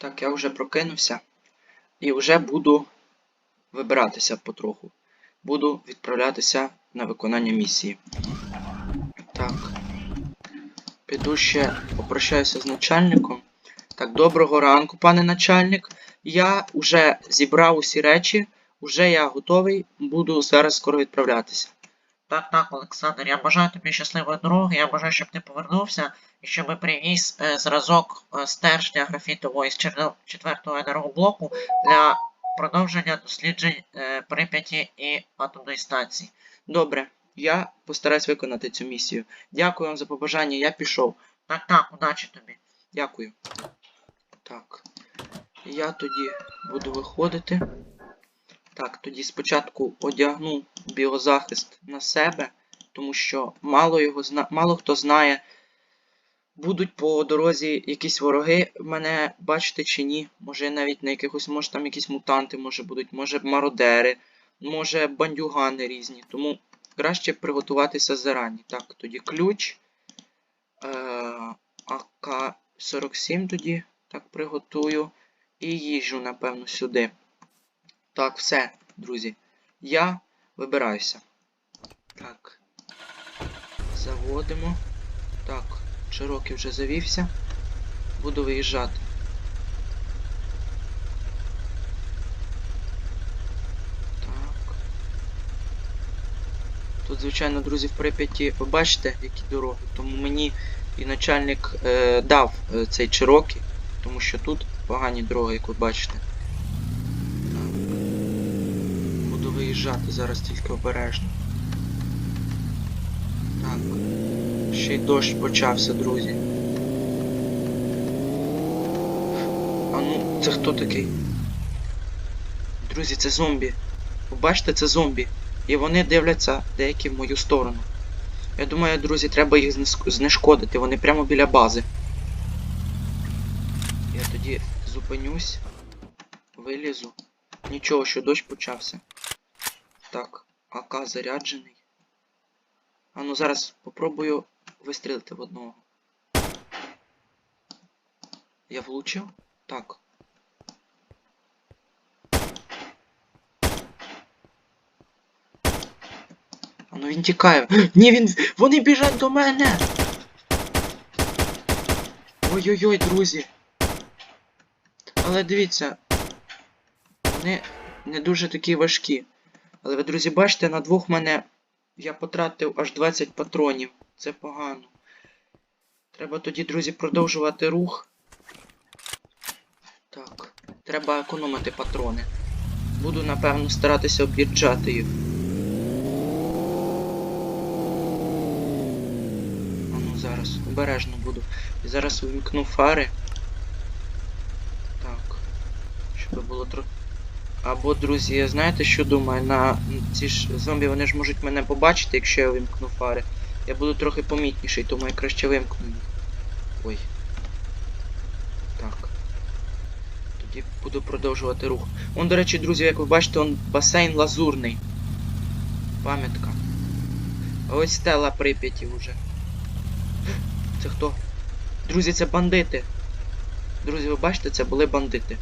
Так, я вже прокинувся і вже буду вибиратися потроху. Буду відправлятися на виконання місії. Так. Піду ще попрощаюся з начальником. Так, доброго ранку, пане начальник. Я вже зібрав усі речі, вже я готовий, буду зараз скоро відправлятися. Так, так, Олександр, я бажаю тобі щасливої дороги, я бажаю, щоб ти повернувся і щоб привіз е, зразок е, стержня графітового із 4-го енергоблоку для продовження досліджень е, Прип'яті і атомної станції. Добре, я постараюсь виконати цю місію. Дякую вам за побажання, я пішов. Так, так, удачі тобі. Дякую. Так. Я тоді буду виходити. Так, тоді спочатку одягну біозахист на себе, тому що мало його зна... мало хто знає. Будуть по дорозі якісь вороги мене бачити чи ні. Може навіть на якихось, може там якісь мутанти може будуть, може мародери, може бандюгани різні. Тому краще приготуватися зарані. Так, тоді ключ. Е, АК-47 тоді так приготую. І їжджу, напевно, сюди. Так, все, друзі. Я вибираюся. Так. Заводимо. Так, Чирокі вже завівся. Буду виїжджати. Так. Тут, звичайно, друзі, в Прип'яті ви бачите, які дороги. Тому мені і начальник е, дав е, цей Чирокі, тому що тут погані дороги, як ви бачите. Так. Буду зараз тільки обережно. Так. Ще й дощ почався, друзі. А ну, це хто такий? Друзі, це зомбі. Ви бачите, це зомбі. І вони дивляться деякі в мою сторону. Я думаю, друзі, треба їх знешкодити. Вони прямо біля бази. Я тоді зупинюсь, вилізу. Нічого, що дощ почався. Так, АК заряджений. А ну зараз попробую вистрілити в одного. Я влучив? Так. А ну він тікає. Ні, він. Вони біжать до мене! Ой-ой-ой, друзі. Але дивіться. Вони не дуже такі важкі. Але ви, друзі, бачите, на двох мене я потратив аж 20 патронів. Це погано. Треба тоді, друзі, продовжувати рух. Так. Треба економити патрони. Буду, напевно, старатися об'їжджати їх. А ну зараз, обережно буду. І зараз увімкну фари. Так. Щоб було трохи. Або, друзі, знаєте, що думаю? На ці ж зомбі вони ж можуть мене побачити, якщо я вимкну фари. Я буду трохи помітніший, тому я краще вимкну їх. Ой. Так. Тоді буду продовжувати рух. Он, до речі, друзі, як ви бачите, он басейн лазурний. Пам'ятка. Ось стела Прип'яті вже. Це хто? Друзі, це бандити. Друзі, ви бачите, це були бандити.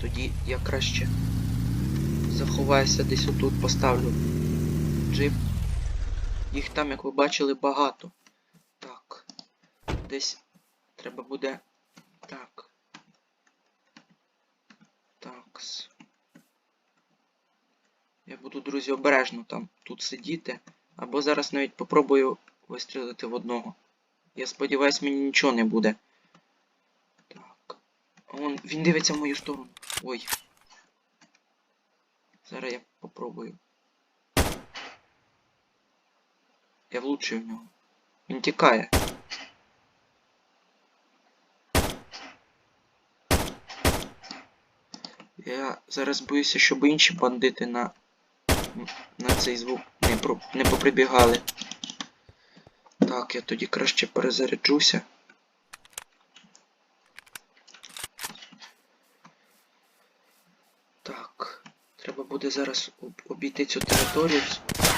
Тоді я краще заховаюся десь отут, поставлю джип. Їх там, як ви бачили, багато. Так. Десь треба буде. Так. Такс. Я буду, друзі, обережно там тут сидіти. Або зараз навіть попробую вистрілити в одного. Я сподіваюсь, мені нічого не буде. Вон, він дивиться в мою сторону. Ой. Зараз я попробую. Я влучив в нього. Він тікає. Я зараз боюся, щоб інші бандити на, на цей звук не, про, не поприбігали. Так, я тоді краще перезаряджуся. Так. Треба буде зараз обійти цю територію.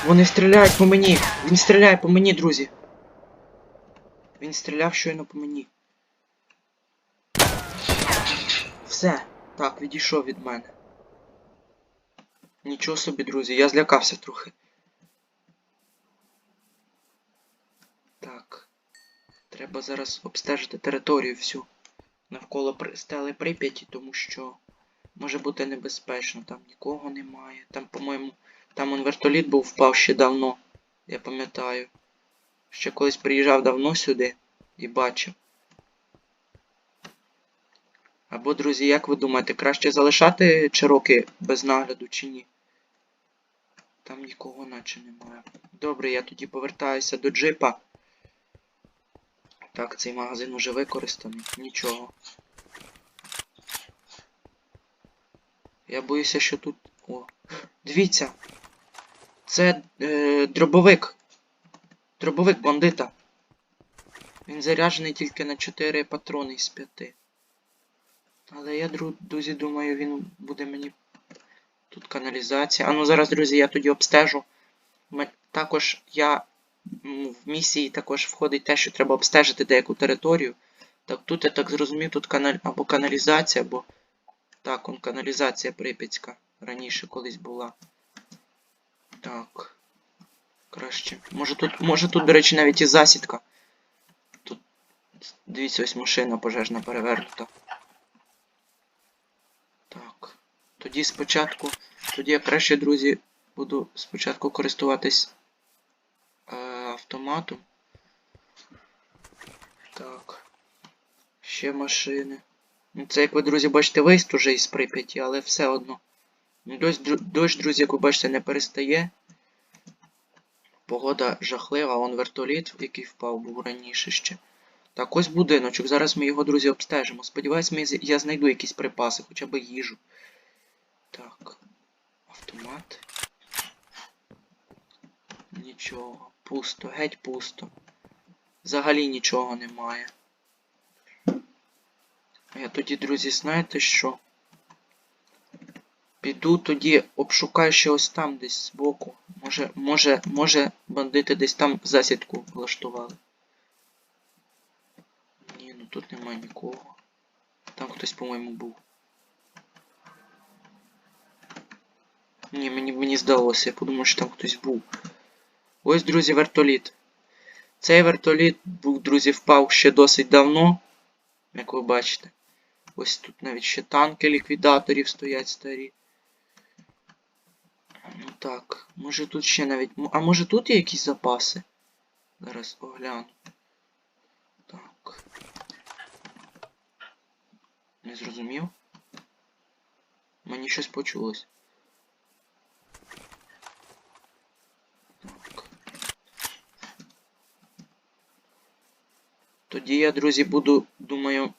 Вони стріляють по мені! Він стріляє по мені, друзі! Він стріляв щойно по мені. Все. Так, відійшов від мене. Нічого собі, друзі, я злякався трохи. Так. Треба зараз обстежити територію всю навколо стели Прип'яті, тому що може бути небезпечно. Там нікого немає. Там, по-моєму, там он вертоліт був впав ще давно. Я пам'ятаю. Ще колись приїжджав давно сюди і бачив. Або, друзі, як ви думаєте, краще залишати Чироки без нагляду чи ні? Там нікого наче немає. Добре, я тоді повертаюся до джипа. Так, цей магазин уже використаний. Нічого. Я боюся, що тут. О. Дивіться. Це е, дробовик. Дробовик бандита. Він заряджений тільки на 4 патрони із 5. Але я, дру- друзі, думаю, він буде мені. Тут каналізація. А ну зараз, друзі, я тоді обстежу. Також я в місії також входить те, що треба обстежити деяку територію. Так тут я так зрозумів, тут каналь... або каналізація, або. Так, он каналізація Прип'ятська. Раніше колись була. Так. Краще. Може тут, може тут, до речі, навіть і засідка. Тут. Дивіться, ось машина пожежна перевернута. Так. Тоді спочатку. Тоді я краще, друзі, буду спочатку користуватись е, автоматом. Так. Ще машини. Ну, Це, як ви, друзі, бачите, виїзд уже із Прип'яті, але все одно. Ну, Дощ, друзі, як ви бачите, не перестає. Погода жахлива, вон вертоліт, який впав, був раніше ще. Так, ось будиночок. Зараз ми його, друзі, обстежимо. Сподіваюсь, я знайду якісь припаси, хоча б їжу. Так. Автомат. Нічого. Пусто, геть пусто. Взагалі нічого немає. Я тоді, друзі, знаєте що? Піду тоді обшукаю ще ось там десь збоку. Може, може, може бандити десь там засідку влаштували. Ні, ну тут немає нікого. Там хтось, по-моєму, був. Ні, мені, мені здалося, я подумав, що там хтось був. Ось, друзі, вертоліт. Цей вертоліт був, друзі, впав ще досить давно, як ви бачите. Ось тут навіть ще танки ліквідаторів стоять старі. Ну так, може тут ще навіть. А може тут є якісь запаси? Зараз огляну. Так. Не зрозумів? Мені щось почулось. Так. Тоді я, друзі, буду, думаю,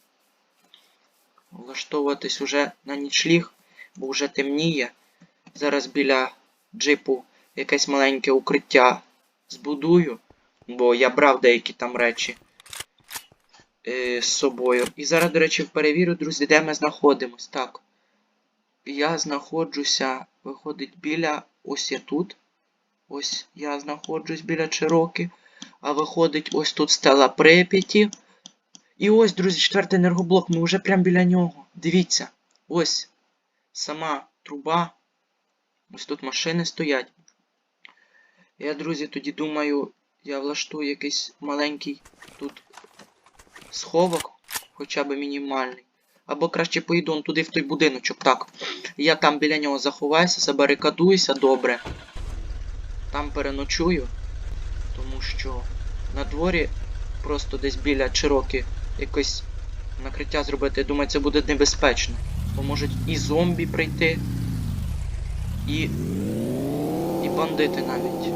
влаштовуватись уже на нічліг, бо вже темніє. Зараз біля джипу якесь маленьке укриття збудую, бо я брав деякі там речі е, з собою. І зараз, до речі, перевірю, друзі, де ми знаходимось. Так. Я знаходжуся, виходить, біля. Ось я тут. Ось я знаходжусь біля Чироки. А виходить, ось тут стела Прип'яті. І ось, друзі, четвертий енергоблок. Ми вже прямо біля нього. Дивіться. Ось сама труба. Ось тут машини стоять. Я, друзі, тоді думаю, я влаштую якийсь маленький тут сховок, хоча б мінімальний. Або краще поїду он туди в той будиночок. Так. Я там біля нього заховаюся, забарикадуюся добре. Там переночую. Тому що на дворі просто десь біля Чироки якось накриття зробити. Я думаю, це буде небезпечно. Бо можуть і зомбі прийти, і. і бандити навіть.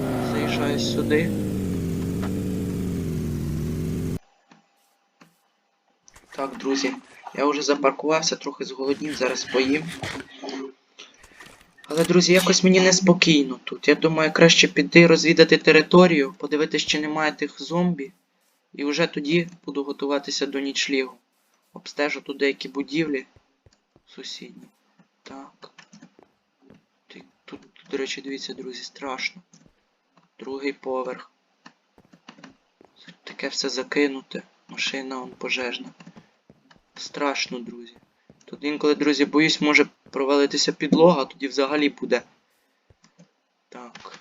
Так. Заїжджаю сюди. Так, друзі, я вже запаркувався, трохи зголоднів, зараз поїм. Але, друзі, якось мені неспокійно тут. Я думаю, краще піти розвідати територію, подивитися, чи немає тих зомбі. І вже тоді буду готуватися до нічлігу. Обстежу тут деякі будівлі сусідні. Так. Тут, до речі, дивіться, друзі, страшно. Другий поверх. Таке все закинуте. машина он пожежна. Страшно, друзі. Тут інколи, друзі, боюсь, може провалитися підлога, тоді взагалі буде. Так.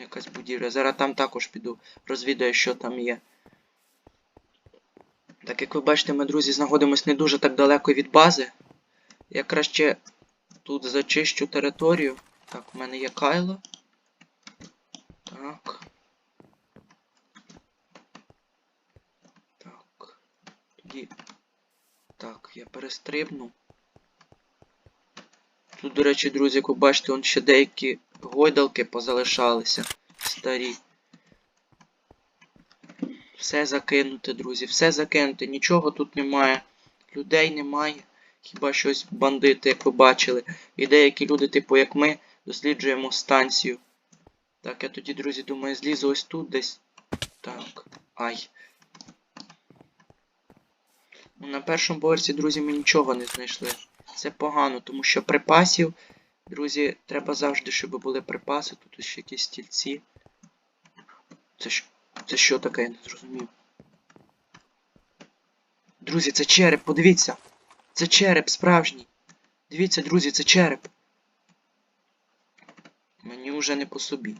Якась будівля. Зараз там також піду. Розвідаю, що там є. Так як ви бачите, ми, друзі, знаходимося не дуже так далеко від бази. Я краще тут зачищу територію. Так, в мене є кайло. Так. Тоді. Так, я перестрибну. Тут, до речі, друзі, як ви бачите, он ще деякі гойдалки позалишалися. Старі. Все закинуте, друзі, все закинуте, нічого тут немає. Людей немає. Хіба щось бандити, як ви бачили. І деякі люди, типу як ми, досліджуємо станцію. Так, я тоді, друзі, думаю, злізу ось тут десь. Так. Ай. На першому поверсі, друзі, ми нічого не знайшли. Це погано, тому що припасів, друзі, треба завжди, щоб були припаси. Тут ще якісь стільці. Це що? Це що таке, я не зрозумів. Друзі, це череп, подивіться. Це череп справжній. Дивіться, друзі, це череп. Мені вже не по собі.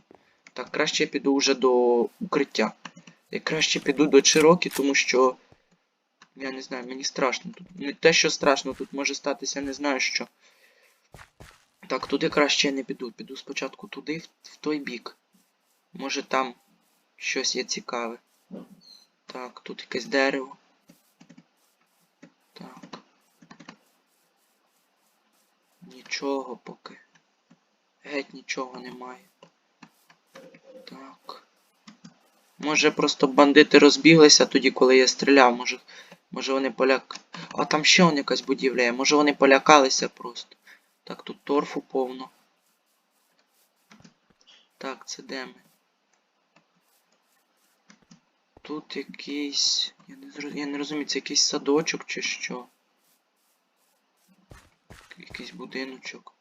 Так, краще я піду вже до укриття. Я краще піду до Чирокі, тому що. Я не знаю, мені страшно тут. Не те, що страшно, тут може статися, не знаю що. Так, туди краще я не піду. Піду спочатку туди, в, в той бік. Може там щось є цікаве. Так, тут якесь дерево. Так. Нічого поки. Геть нічого немає. Так. Може просто бандити розбіглися тоді, коли я стріляв. Може. Може вони поляк. А там ще он якась будівля є. Може вони полякалися просто. Так, тут торфу повно. Так, це де ми? Тут якийсь. Я не, зроз... я не розумію, це якийсь садочок чи що. Якийсь будиночок.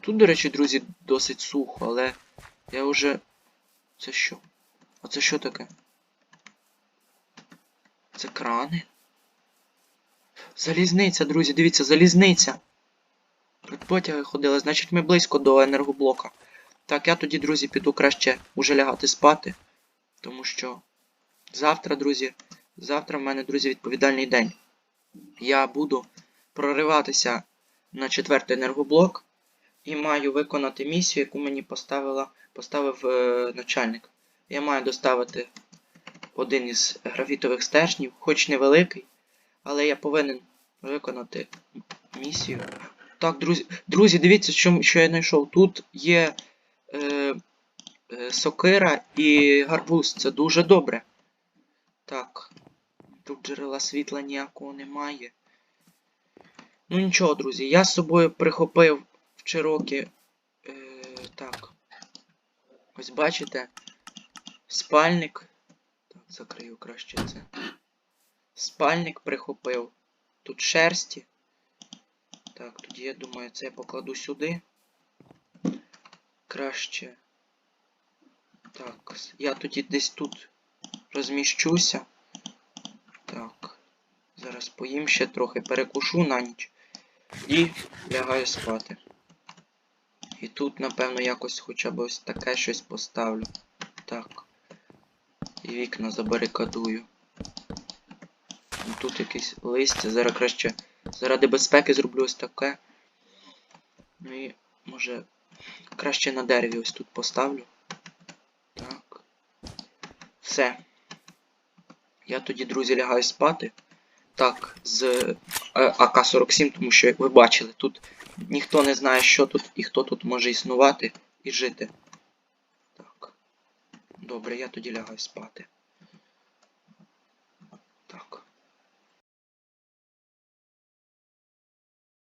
Тут, до речі, друзі, досить сухо, але я вже. Це що? А це що таке? Це крани? Залізниця, друзі, дивіться, залізниця. Потяги ходили, значить ми близько до енергоблока. Так, я тоді, друзі, піду краще уже лягати спати. Тому що завтра, друзі, завтра в мене, друзі, відповідальний день. Я буду прориватися на четвертий енергоблок і маю виконати місію, яку мені поставила, поставив е, начальник. Я маю доставити один із графітових стержнів, хоч невеликий, але я повинен виконати місію. Так, друзі, друзі, дивіться, що, що я знайшов. Тут є е, е, сокира і гарбуз. Це дуже добре. Так. Тут джерела світла ніякого немає. Ну нічого, друзі, я з собою прихопив в Чирокі. Е, так. Ось бачите. Спальник. Закрию краще це. Спальник прихопив. Тут шерсті. Так, тоді я думаю, це я покладу сюди. Краще. Так, я тоді десь тут розміщуся. Так. Зараз поїм ще трохи, перекушу на ніч. І лягаю спати. І тут, напевно, якось хоча б ось таке щось поставлю. Так. І вікна забарикадую. Тут якесь листя. Зараз краще заради безпеки зроблю ось таке. Ну і може краще на дереві ось тут поставлю. Так. Все. Я тоді, друзі, лягаю спати. Так, з е, АК-47, тому що, як ви бачили, тут ніхто не знає, що тут і хто тут може існувати і жити. Добре, я тоді лягаю спати.